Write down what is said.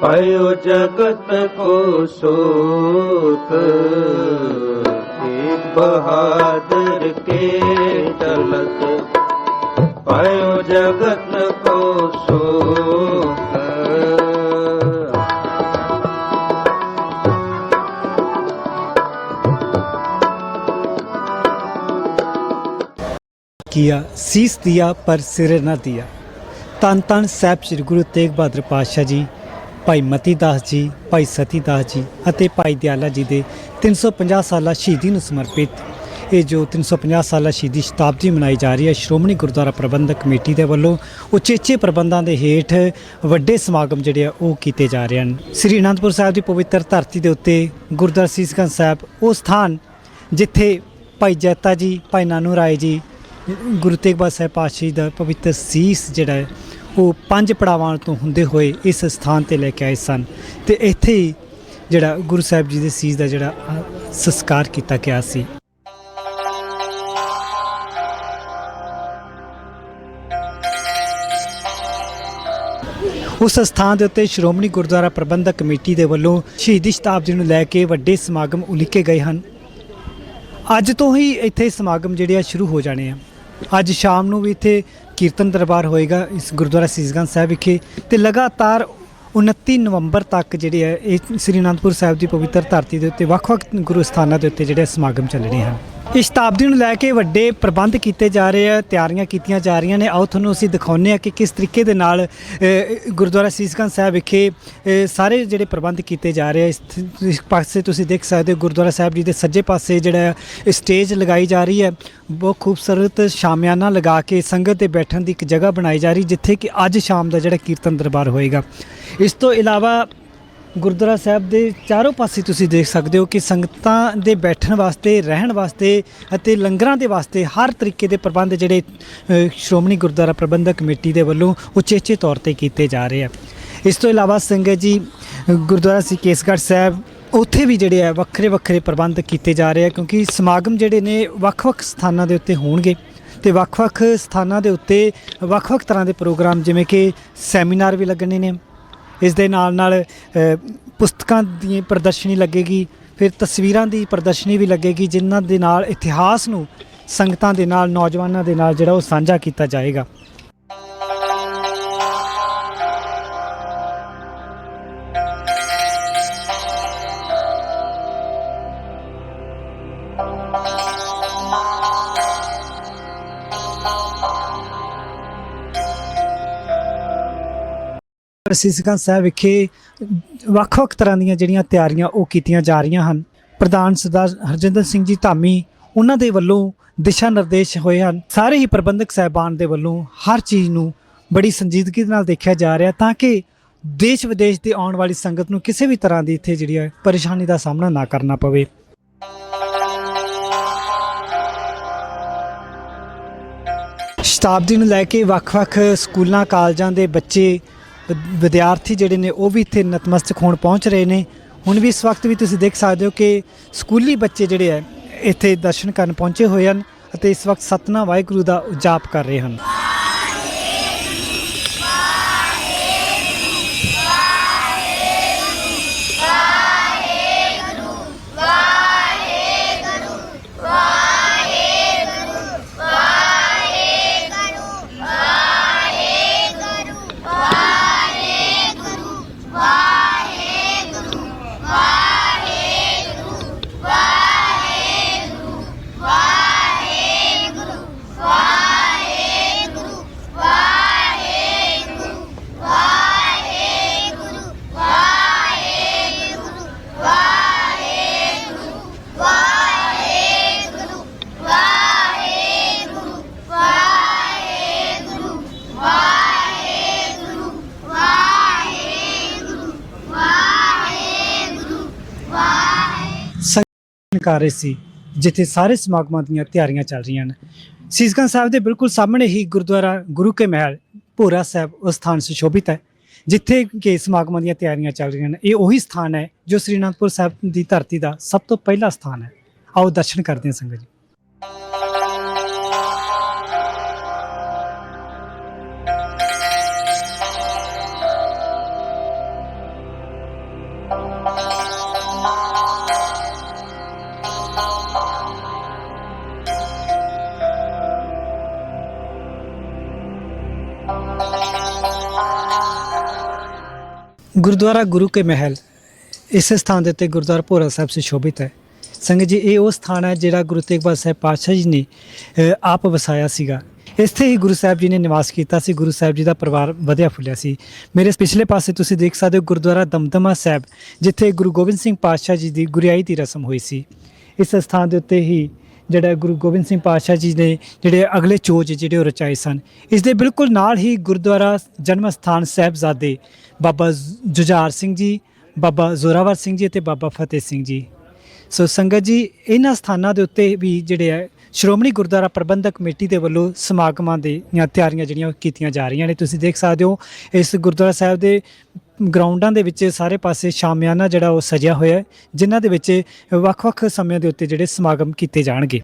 ਪਇਓ ਜਗਤ ਕੋ ਸੋਕ ਏ ਬਹਾਦਰ ਕੇ ਚਲਤ। ਪਇਓ ਜਗਤ ਕੋ ਸੋਕ ਕੀਆ, ਸੀਸ ਦਿਆ ਪਰ ਸਿਰ ਨਾ ਦਿਆ। ਤਨ ਤਨ ਸਾਹਿਬ ਸ੍ਰੀ ਗੁਰੂ ਤੇਗ ਬਹਾਦਰ ਪਾਤਸ਼ਾਹ ਜੀ ਭਾਈ ਮਤੀ ਦਾਸ ਜੀ, ਭਾਈ ਸਤੀ ਦਾਸ ਜੀ ਅਤੇ ਭਾਈ ਦਿਆਲਾ ਜੀ ਦੇ 350 ਸਾਲਾ ਸ਼ਹੀਦੀ ਨੂੰ ਸਮਰਪਿਤ। ਇਹ ਜੋ 350 ਸਾਲਾ ਸ਼ਹੀਦੀ ਸ਼ਤਾਬਦੀ ਮਨਾਈ ਜਾ ਰਹੀ ਹੈ, ਸ਼੍ਰੋਮਣੀ ਗੁਰਦੁਆਰਾ ਪ੍ਰਬੰਧਕ ਕਮੇਟੀ ਦੇ ਵੱਲੋਂ ਉਚੇਚੇ ਪ੍ਰਬੰਧਾਂ ਦੇ ਹੇਠ ਵੱਡੇ ਸਮਾਗਮ ਜਿਹੜੇ ਆ, ਉਹ ਕੀਤੇ ਜਾ ਰਹੇ ਹਨ। ਸ੍ਰੀ ਅਨੰਦਪੁਰ ਸਾਹਿਬ ਦੀ ਪਵਿੱਤਰ ਧਰਤੀ ਦੇ ਉੱਤੇ ਗੁਰਦੁਆਰਾ ਸੀਸਗੰਜ ਸਾਹਿਬ, ਉਹ ਸਥਾਨ ਜਿੱਥੇ ਭਾਈ ਜੈਤਾ ਜੀ, ਭਾਈ ਨਾਨੂ ਰਾਏ ਜੀ, ਗੁਰੂ ਤੇਗ ਬਹਾਦਰ ਸਾਹਿਬ ਪਾਤਸ਼ਾਹ ਜੀ ਦਾ ਪਵਿੱਤਰ ਸੀਸ ਜਿਹੜਾ ਉਹ ਪੰਜ ਪੜਾਵਾਂ ਤੋਂ ਹੁੰਦੇ ਹੋਏ ਇਸ ਸਥਾਨ ਤੇ ਲੈ ਕੇ ਆਏ ਸਨ ਤੇ ਇੱਥੇ ਹੀ ਜਿਹੜਾ ਗੁਰੂ ਸਾਹਿਬ ਜੀ ਦੇ ਸੀਸ ਦਾ ਜਿਹੜਾ ਸੰਸਕਾਰ ਕੀਤਾ ਗਿਆ ਸੀ। ਉਸ ਸਥਾਨ ਦੇ ਉੱਤੇ ਸ਼੍ਰੋਮਣੀ ਗੁਰਦੁਆਰਾ ਪ੍ਰਬੰਧਕ ਕਮੇਟੀ ਦੇ ਵੱਲੋਂ ਸ਼ਹੀਦੀ ਸ਼ਤਾਬਦੀ ਨੂੰ ਲੈ ਕੇ ਵੱਡੇ ਸਮਾਗਮ ਉਲੀਕੇ ਗਏ ਹਨ। ਅੱਜ ਤੋਂ ਹੀ ਇੱਥੇ ਸਮਾਗਮ ਜਿਹੜੇ ਆ ਸ਼ੁਰੂ ਹੋ ਜਾਣੇ ਆ। ਅੱਜ ਸ਼ਾਮ ਨੂੰ ਵੀ ਇੱਥੇ ਕੀਰਤਨ ਦਰਬਾਰ ਹੋਏਗਾ ਇਸ ਗੁਰਦੁਆਰਾ ਸੀਸਗੰਜ ਸਾਹਿਬ ਵਿਖੇ ਤੇ ਲਗਾਤਾਰ 29 ਨਵੰਬਰ ਤੱਕ ਜਿਹੜੇ ਹੈ ਇਹ ਸ੍ਰੀ ਅਨੰਦਪੁਰ ਸਾਹਿਬ ਦੀ ਪਵਿੱਤਰ ਧਰਤੀ ਦੇ ਉੱਤੇ ਵੱਖ-ਵੱਖ ਗੁਰੂ ਸਥਾਨਾਂ ਦੇ ਉੱਤੇ ਜਿਹੜੇ ਸਮਾਗਮ ਚੱਲਣੇ ਹਨ। ਇਸ ਸ਼ਤਾਬਦੀ ਨੂੰ ਲੈ ਕੇ ਵੱਡੇ ਪ੍ਰਬੰਧ ਕੀਤੇ ਜਾ ਰਹੇ ਆ, ਤਿਆਰੀਆਂ ਕੀਤੀਆਂ ਜਾ ਰਹੀਆਂ ਨੇ। ਆਓ ਤੁਹਾਨੂੰ ਅਸੀਂ ਦਿਖਾਉਂਦੇ ਆ ਕਿ ਕਿਸ ਤਰੀਕੇ ਦੇ ਨਾਲ ਗੁਰਦੁਆਰਾ ਸੀਸਗੰਜ ਸਾਹਿਬ ਵਿਖੇ ਸਾਰੇ ਜਿਹੜੇ ਪ੍ਰਬੰਧ ਕੀਤੇ ਜਾ ਰਹੇ ਆ। ਇਸ ਪਾਸੇ ਤੁਸੀਂ ਦੇਖ ਸਕਦੇ ਹੋ ਗੁਰਦੁਆਰਾ ਸਾਹਿਬ ਜੀ ਦੇ ਸੱਜੇ ਪਾਸੇ ਜਿਹੜਾ ਸਟੇਜ ਲਗਾਈ ਜਾ ਰਹੀ ਹੈ। ਬਹੁਤ ਖੂਬਸੂਰਤ ਸ਼ਾਮਿਆਨਾ ਲਗਾ ਕੇ ਸੰਗਤ ਦੇ ਬੈਠਣ ਦੀ ਇੱਕ ਜਗ੍ਹਾ ਬਣਾਈ ਜਾ ਰਹੀ, ਜਿੱਥੇ ਕਿ ਅੱਜ ਸ਼ਾਮ ਦਾ ਜਿਹੜਾ ਕੀਰਤਨ ਦਰਬਾਰ ਹੋਏਗਾ। ਇਸ ਤੋਂ ਇਲਾਵਾ ਗੁਰਦੁਆਰਾ ਸਾਹਿਬ ਦੇ ਚਾਰੋਂ ਪਾਸੇ ਤੁਸੀਂ ਦੇਖ ਸਕਦੇ ਹੋ ਕਿ ਸੰਗਤਾਂ ਦੇ ਬੈਠਣ ਵਾਸਤੇ, ਰਹਿਣ ਵਾਸਤੇ ਅਤੇ ਲੰਗਰਾਂ ਦੇ ਵਾਸਤੇ ਹਰ ਤਰੀਕੇ ਦੇ ਪ੍ਰਬੰਧ ਜਿਹੜੇ ਸ਼੍ਰੋਮਣੀ ਗੁਰਦੁਆਰਾ ਪ੍ਰਬੰਧਕ ਕਮੇਟੀ ਦੇ ਵੱਲੋਂ ਉਚੇਚੇ ਤੌਰ ਤੇ ਕੀਤੇ ਜਾ ਰਹੇ ਆ। ਇਸ ਤੋਂ ਇਲਾਵਾ ਸੰਗਤ ਜੀ, ਗੁਰਦੁਆਰਾ ਸੀ ਕੇਸਗੜ੍ਹ ਸਾਹਿਬ, ਉੱਥੇ ਵੀ ਜਿਹੜੇ ਆ ਵੱਖਰੇ ਵੱਖਰੇ ਪ੍ਰਬੰਧ ਕੀਤੇ ਜਾ ਰਹੇ ਆ ਕਿਉਂਕਿ ਸਮਾਗਮ ਜਿਹੜੇ ਨੇ ਵੱਖ-ਵੱਖ ਸਥਾਨਾਂ ਦੇ ਉੱਤੇ ਹੋਣਗੇ ਤੇ ਵੱਖ-ਵੱਖ ਸਥਾਨਾਂ ਦੇ ਉੱਤੇ ਵੱਖ-ਵੱਖ ਤਰ੍ਹਾਂ ਦੇ ਪ੍ਰੋਗਰਾਮ ਜਿਵੇਂ ਕਿ ਸੈਮੀਨਾਰ ਵੀ ਲੱਗਣੇ ਨੇ। ਇਸ ਦੇ ਨਾਲ ਨਾਲ ਪੁਸਤਕਾਂ ਦੀ ਪ੍ਰਦਰਸ਼ਨੀ ਲੱਗੇਗੀ, ਫਿਰ ਤਸਵੀਰਾਂ ਦੀ ਪ੍ਰਦਰਸ਼ਨੀ ਵੀ ਲੱਗੇਗੀ, ਜਿਨ੍ਹਾਂ ਦੇ ਨਾਲ ਇਤਿਹਾਸ ਨੂੰ ਸੰਗਤਾਂ ਦੇ ਨਾਲ, ਨੌਜਵਾਨਾਂ ਦੇ ਨਾਲ ਜਿਹੜਾ ਉਹ ਸਾਂਝਾ ਕੀਤਾ ਜਾਏਗਾ। ਸੀਸਗੰਜ ਸਾਹਿਬ ਵਿਖੇ ਵੱਖ-ਵੱਖ ਤਰ੍ਹਾਂ ਦੀਆਂ ਜਿਹੜੀਆਂ ਤਿਆਰੀਆਂ ਉਹ ਕੀਤੀਆਂ ਜਾ ਰਹੀਆਂ ਹਨ। ਪ੍ਰਧਾਨ ਸਰਦਾਰ ਹਰਜਿੰਦਰ ਸਿੰਘ ਜੀ ਧਾਮੀ ਉਹਨਾਂ ਦੇ ਵੱਲੋਂ ਦਿਸ਼ਾ ਨਿਰਦੇਸ਼ ਹੋਏ ਹਨ। ਸਾਰੇ ਹੀ ਪ੍ਰਬੰਧਕ ਸਹਿਬਾਨ ਦੇ ਵੱਲੋਂ ਹਰ ਚੀਜ਼ ਨੂੰ ਬੜੀ ਸੰਜੀਦਗੀ ਨਾਲ ਦੇਖਿਆ ਜਾ ਰਿਹਾ ਤਾਂ ਕਿ ਦੇਸ਼ ਵਿਦੇਸ਼ ਦੇ ਆਉਣ ਵਾਲੀ ਸੰਗਤ ਨੂੰ ਕਿਸੇ ਵੀ ਤਰ੍ਹਾਂ ਦੀ ਇੱਥੇ ਜਿਹੜੀ ਹੈ ਪਰੇਸ਼ਾਨੀ ਦਾ ਸਾਹਮਣਾ ਨਾ ਕਰਨਾ ਪਵੇ। ਸ਼ਤਾਬਦੀ ਨੂੰ ਲੈ ਕੇ ਵੱਖ-ਵੱਖ ਸਕੂਲਾਂ, ਕਾਲਜਾਂ ਦੇ ਬੱਚੇ ਵਿਦਿਆਰਥੀ ਜਿਹੜੇ ਨੇ ਉਹ ਵੀ ਇੱਥੇ ਨਤਮਸਤਕ ਹੋਣ ਪਹੁੰਚ ਰਹੇ ਨੇ। ਹੁਣ ਵੀ ਇਸ ਵਕਤ ਵੀ ਤੁਸੀਂ ਦੇਖ ਸਕਦੇ ਹੋ ਕਿ ਸਕੂਲੀ ਬੱਚੇ ਜਿਹੜੇ ਆ ਇੱਥੇ ਦਰਸ਼ਨ ਕਰਨ ਪਹੁੰਚੇ ਹੋਏ ਹਨ ਅਤੇ ਇਸ ਵਕਤ ਸਤਨਾ ਵਾਹਿਗੁਰੂ ਦਾ ਜਾਪ ਕਰ ਰਹੇ ਹਨ। ਸੰਗਤ ਕਰ ਰਹੇ ਸੀ, ਜਿੱਥੇ ਸਾਰੇ ਸਮਾਗਮਾਂ ਦੀਆਂ ਤਿਆਰੀਆਂ ਚੱਲ ਰਹੀਆਂ ਹਨ। ਸੀਸਗੰਜ ਸਾਹਿਬ ਦੇ ਬਿਲਕੁਲ ਸਾਹਮਣੇ ਹੀ ਗੁਰਦੁਆਰਾ ਗੁਰੂ ਕੇ ਮਹਿਲ, ਭੋਰਾ ਸਾਹਿਬ ਉਹ ਸਥਾਨ ਸੁਸ਼ੋਭਿਤ ਹੈ, ਜਿੱਥੇ ਕਿ ਸਮਾਗਮਾਂ ਦੀਆਂ ਤਿਆਰੀਆਂ ਚੱਲ ਰਹੀਆਂ ਹਨ। ਇਹ ਉਹੀ ਸਥਾਨ ਹੈ ਜੋ ਸ੍ਰੀ ਅਨੰਦਪੁਰ ਸਾਹਿਬ ਦੀ ਧਰਤੀ ਦਾ ਸਭ ਤੋਂ ਪਹਿਲਾ ਸਥਾਨ ਹੈ। ਆਓ ਦਰਸ਼ਨ ਕਰਦੇ ਹਾਂ ਸੰਗਤ ਜੀ। ਗੁਰਦੁਆਰਾ ਗੁਰੂ ਕੇ ਮਹਿਲ। ਇਸ ਸਥਾਨ ਦੇ ਉੱਤੇ ਗੁਰਦੁਆਰਾ ਭੋਰਾ ਸਾਹਿਬ ਸੁਸ਼ੋਭਿਤ ਹੈ। ਸੰਗਤ ਜੀ, ਇਹ ਉਹ ਸਥਾਨ ਹੈ ਜਿਹੜਾ ਗੁਰੂ ਤੇਗ ਬਹਾਦਰ ਸਾਹਿਬ ਪਾਤਸ਼ਾਹ ਜੀ ਨੇ ਆਪ ਵਸਾਇਆ ਸੀਗਾ। ਇੱਥੇ ਹੀ ਗੁਰੂ ਸਾਹਿਬ ਜੀ ਨੇ ਨਿਵਾਸ ਕੀਤਾ ਸੀ। ਗੁਰੂ ਸਾਹਿਬ ਜੀ ਦਾ ਪਰਿਵਾਰ ਵਧਿਆ ਫੁੱਲਿਆ ਸੀ। ਮੇਰੇ ਪਿਛਲੇ ਪਾਸੇ ਤੁਸੀਂ ਦੇਖ ਸਕਦੇ ਹੋ ਗੁਰਦੁਆਰਾ ਦਮਦਮਾ ਸਾਹਿਬ, ਜਿੱਥੇ ਗੁਰੂ ਗੋਬਿੰਦ ਸਿੰਘ ਪਾਤਸ਼ਾਹ ਜੀ ਦੀ ਗੁਰਿਆਈ ਦੀ ਰਸਮ ਹੋਈ ਸੀ। ਇਸ ਸਥਾਨ ਦੇ ਉੱਤੇ ਹੀ ਜਿਹੜਾ ਗੁਰੂ ਗੋਬਿੰਦ ਸਿੰਘ ਪਾਤਸ਼ਾਹ ਜੀ ਨੇ ਜਿਹੜੇ ਅਗਲੇ ਚੋਜ ਜਿਹੜੇ ਉਹ ਰਚਾਏ ਸਨ, ਇਸ ਦੇ ਬਿਲਕੁਲ ਨਾਲ ਹੀ ਗੁਰਦੁਆਰਾ ਜਨਮ ਸਥਾਨ ਸਾਹਿਬਜ਼ਾਦੇ ਬਾਬਾ ਜੁਝਾਰ ਸਿੰਘ ਜੀ, ਬਾਬਾ ਜ਼ੋਰਾਵਰ ਸਿੰਘ ਜੀ ਅਤੇ ਬਾਬਾ ਫਤਿਹ ਸਿੰਘ ਜੀ। ਸੋ ਸੰਗਤ ਜੀ, ਇਹਨਾਂ ਸਥਾਨਾਂ ਦੇ ਉੱਤੇ ਵੀ ਜਿਹੜੇ ਹੈ ਸ਼੍ਰੋਮਣੀ ਗੁਰਦੁਆਰਾ ਪ੍ਰਬੰਧਕ ਕਮੇਟੀ ਦੇ ਵੱਲੋਂ ਸਮਾਗਮਾਂ ਦੇ ਜਾਂ ਤਿਆਰੀਆਂ ਜਿਹੜੀਆਂ ਉਹ ਕੀਤੀਆਂ ਜਾ ਰਹੀਆਂ ਨੇ। ਤੁਸੀਂ ਦੇਖ ਸਕਦੇ ਹੋ, ਇਸ ਗੁਰਦੁਆਰਾ ਸਾਹਿਬ ਦੇ ਗਰਾਊਂਡਾਂ ਦੇ ਵਿੱਚ ਸਾਰੇ ਪਾਸੇ ਸ਼ਾਮਿਆਨਾ ਜਿਹੜਾ ਉਹ ਸਜਿਆ ਹੋਇਆ ਹੈ, ਜਿਨ੍ਹਾਂ ਦੇ ਵਿੱਚ ਵੱਖ-ਵੱਖ ਸਮਿਆਂ ਦੇ ਉੱਤੇ ਜਿਹੜੇ ਸਮਾਗਮ ਕੀਤੇ ਜਾਣਗੇ।